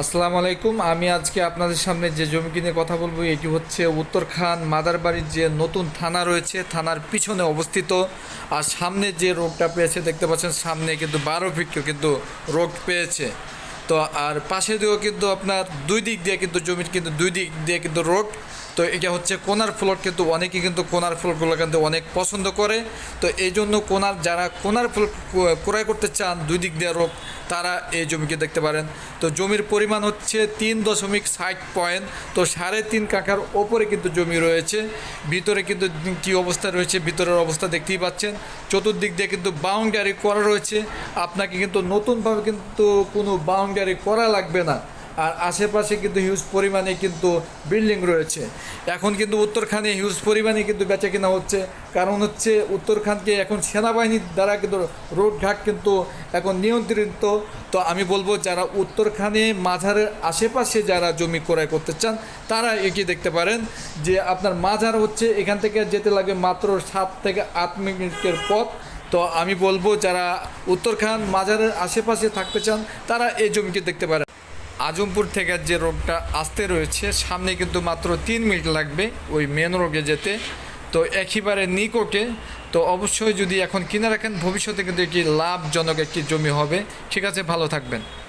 আসসালামু আলাইকুম। আমি আজকে আপনাদের সামনে যে জমি কিনে কথা বলব, এটি হচ্ছে উত্তরখান মাদারবাড়ির যে নতুন থানা রয়েছে, থানার পিছনে অবস্থিত। আর সামনে যে রোগটা পেয়েছে, দেখতে পাচ্ছেন সামনে কিন্তু বারো ফিট কিন্তু রোগ পেয়েছে। তো আর পাশে দিয়েও কিন্তু আপনার দুই দিক দিয়ে কিন্তু জমির কিন্তু দুই দিক দিয়ে কিন্তু রোগ তো এটা হচ্ছে কোনার ফ্লট কিন্তু অনেকেই কিন্তু কোনার ফ্লটগুলো কিন্তু অনেক পছন্দ করে। তো এই জন্য কোনার যারা কোনার ফ্লট ক্রয় করতে চান, দুই দিক দিয়ে রোগ তারা এই জমিকে দেখতে পারেন। তো জমির পরিমাণ হচ্ছে তিন দশমিক ষাট পয়েন্ট, তো সাড়ে তিন কাকার ওপরে কিন্তু জমি রয়েছে। ভিতরে কিন্তু কী অবস্থা রয়েছে, ভিতরের অবস্থা দেখতেই পাচ্ছেন। চতুর্দিক দিয়ে কিন্তু বাউন্ডারি করা রয়েছে। আপনাকে কিন্তু নতুনভাবে কিন্তু কোনো বাউন্ডারি করা লাগবে না। আর আশেপাশে কিন্তু হিউজ পরিমাণে কিন্তু বিল্ডিং রয়েছে। এখন কিন্তু উত্তরখানে হিউজ পরিমাণে কিন্তু বেচা কেনা হচ্ছে। কারণ হচ্ছে উত্তরখানকে এখন সেনাবাহিনীর দ্বারা কিন্তু রোডঘাট কিন্তু এখন নিয়ন্ত্রিত। তো আমি বলব, যারা উত্তরখানে মাঝারের আশেপাশে যারা জমি ক্রয় করতে চান, তারা এগিয়ে দেখতে পারেন যে আপনার মাঝার হচ্ছে, এখান থেকে যেতে লাগে মাত্র সাত থেকে আট মিনিটের পথ। তো আমি বলব, যারা উত্তরখান মাজারের আশেপাশে থাকতে চান, তারা এই জমিকে দেখতে পারেন। আজমপুর থেকে যে রোগটা আসতে রয়েছে, সামনে কিন্তু মাত্র তিন মিনিট লাগবে ওই মেন রোগে যেতে। তো একেবারে নিকটে, তো অবশ্যই যদি এখন কিনে রাখেন, ভবিষ্যতে কিন্তু একটি লাভজনক একটি জমি হবে। ঠিক আছে, ভালো থাকবেন।